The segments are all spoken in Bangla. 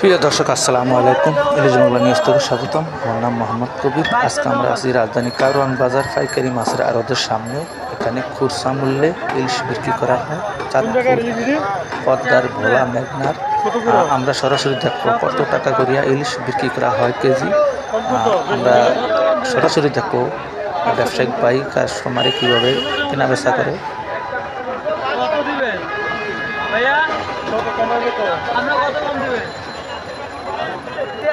প্রিয় দর্শক, আসসালামু আলাইকুম। ইলিশ নিউজ থেকে স্বাগতম। আমার নাম মোহাম্মদ কবির আজকে আমরা আছি রাজধানী কারওয়ান বাজার পাইকারি মাছের আড়তের সামনে। এখানে খুরসা মূল্যে ইলিশ বিক্রি করা হয়। পদ্মার ভোলা, মেঘনার। আমরা সরাসরি দেখব কত টাকা করিয়া ইলিশ বিক্রি করা হয় কেজি। আমরা সরাসরি দেখব ব্যবসায়িক ভাই কাস্টমারে কীভাবে কেনা বেচা করে আমরা কত কম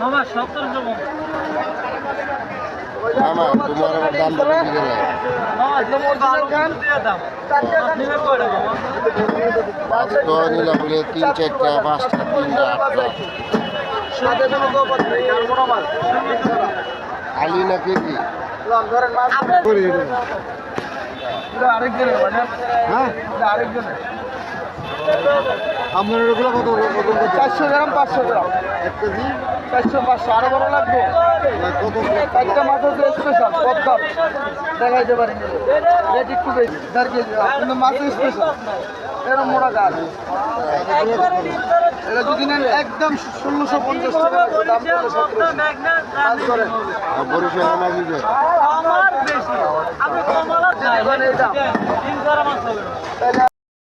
মামা সতেরোশো পঞ্চাশ। মামা তোমার দাম তো নিলাম বলে তিন চারটা পাঁচটা তিনটা আটটা আলি না কেজি আরেকজনের মানে। হ্যাঁ? আরেকজনের। আপনার এগুলো কত কত চারশো গ্রাম পাঁচশো গ্রাম। এক কেজি? চারশো পাঁচশো। আরও বড় লাগবে? কত একটা মাছ হচ্ছে স্পেশাল পদ্মার দেখাইতে পারি। রেট একটু বেশি। দেড় কেজি। কিন্তু মাছ স্পেশাল এরকম মোটা গাছ। এটা যদি নেন একদম ষোলোশো পঞ্চাশ টাকা। দাম সতেরোশো বরিশাল মাছ আমার বেশি। কমালা এটা।